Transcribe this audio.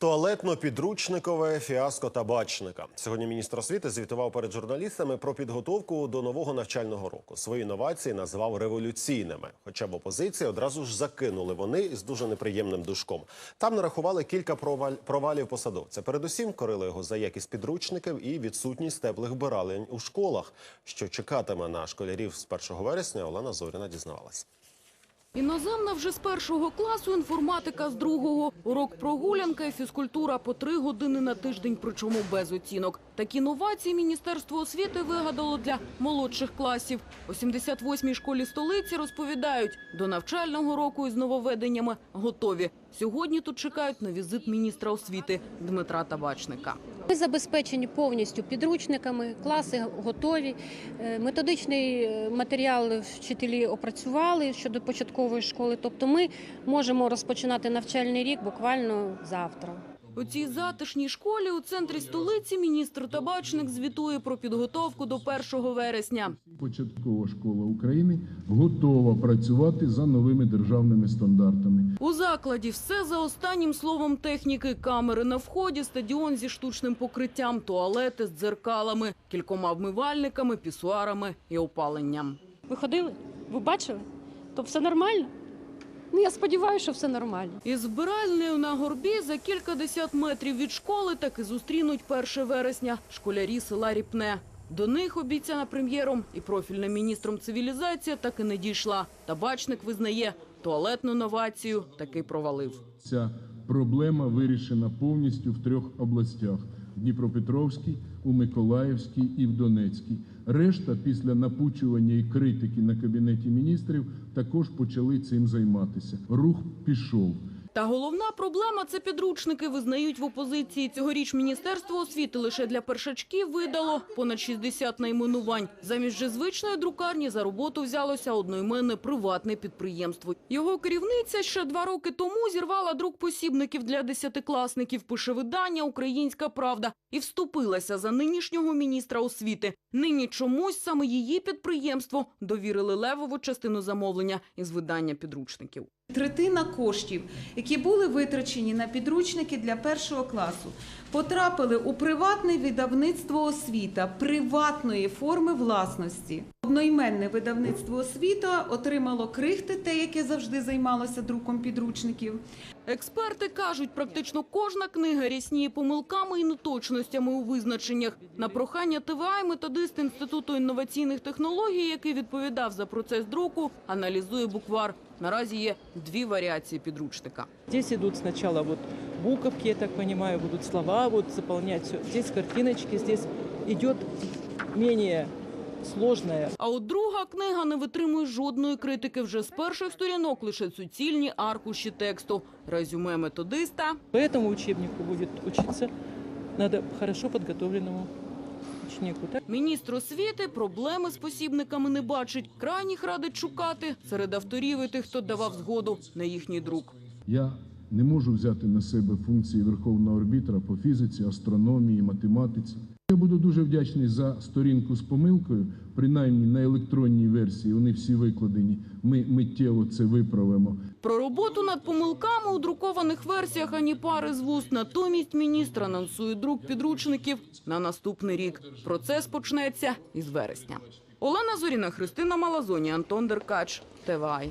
Туалетно-підручникове фіаско табачника. Сьогодні міністр освіти звітував перед журналістами про підготовку до нового навчального року. Свої новації назвав революційними. Хоча в опозиції одразу ж закинули вони із дуже неприємним душком. Там нарахували кілька провалів посадовця. Передусім корили його за якість підручників і відсутність теплих вбиралень у школах. Що чекатиме на школярів з 1 вересня, Олена Зоріна дізнавалась. Іноземна вже з першого класу, інформатика з другого. Урок прогулянка і фізкультура по три години на тиждень, причому без оцінок. Такі новації Міністерство освіти вигадало для молодших класів. У 78-й школі столиці розповідають, до навчального року із нововведеннями готові. Сьогодні тут чекають на візит міністра освіти Дмитра Табачника. Ми забезпечені повністю підручниками, класи готові. Е, Методичний е, матеріал вчителі опрацювали щодо початкової школи. Тобто ми можемо розпочинати навчальний рік буквально завтра. У цій затишній школі у центрі столиці міністр Табачник звітує про підготовку до 1 вересня. Початкова школа України готова працювати за новими державними стандартами. У закладі все за останнім словом техніки. Камери на вході, стадіон зі штучним покриттям, туалети з дзеркалами, кількома вмивальниками, пісуарами і опаленням. Ви ходили? Ви бачили? То все нормально? Ну я сподіваюся, що все нормально. Із збиральнею на горбі за кількадесят метрів від школи таки зустрінуть 1 вересня школярі села Ріпне. До них обіцяна прем'єром і профільним міністром цивілізація так і не дійшла. Табачник визнає, туалетну новацію таки провалив. Ця проблема вирішена повністю в трьох областях: в Дніпропетровській, у Миколаївській і в Донецькій. Решта, після напучування і критики на кабінеті міністрів, також почали цим займатися. Рух пішов. Та головна проблема це підручники. Визнають в опозиції. Цьогоріч Міністерство освіти лише для першачків видало понад 60 найменувань. Замість же звичної друкарні за роботу взялося одноіменне приватне підприємство. Його керівниця ще два роки тому зірвала друк посібників для десятикласників. Пише видання Українська правда і вступилася за нинішнього міністра освіти. Нині чомусь саме її підприємство довірили левову частину замовлення із видання підручників. Третина коштів, які були витрачені на підручники для першого класу, потрапили у приватне видавництво освіта приватної форми власності. Одноіменне видавництво освіта отримало крихти, те, яке завжди займалося друком підручників. Експерти кажуть, практично кожна книга рясніє помилками і неточностями у визначеннях. На прохання ТВА методист Інституту інноваційних технологій, який відповідав за процес друку, аналізує буквар. Наразі є дві варіації підручника. Здесь идут сначала вот буковки, я так понимаю, будут слова вот заполнять все. Здесь картиночки, здесь идет менее сложная А от друга книга не витримує жодної критики. Вже з перших сторінок лише суцільні аркуші тексту. Резюме методиста По этому учебнику будет учиться надо хорошо подготовленному Так? Міністр освіти проблеми з посібниками не бачить. Крайніх радить шукати серед авторів і тих, хто давав згоду на їхній друк. Я не можу взяти на себе функції верховного арбітра по фізиці, астрономії, математиці. Я буду дуже вдячний за сторінку з помилкою, принаймні на електронній версії. Вони всі викладені. Ми миттєво це виправимо. Про роботу над помилками у друкованих версіях ані пари з вуст. Натомість міністр анонсує друк підручників на наступний рік. Процес почнеться із вересня. Олена Зоріна, Христина Малазоні, Антон Деркач, ТВАЙ.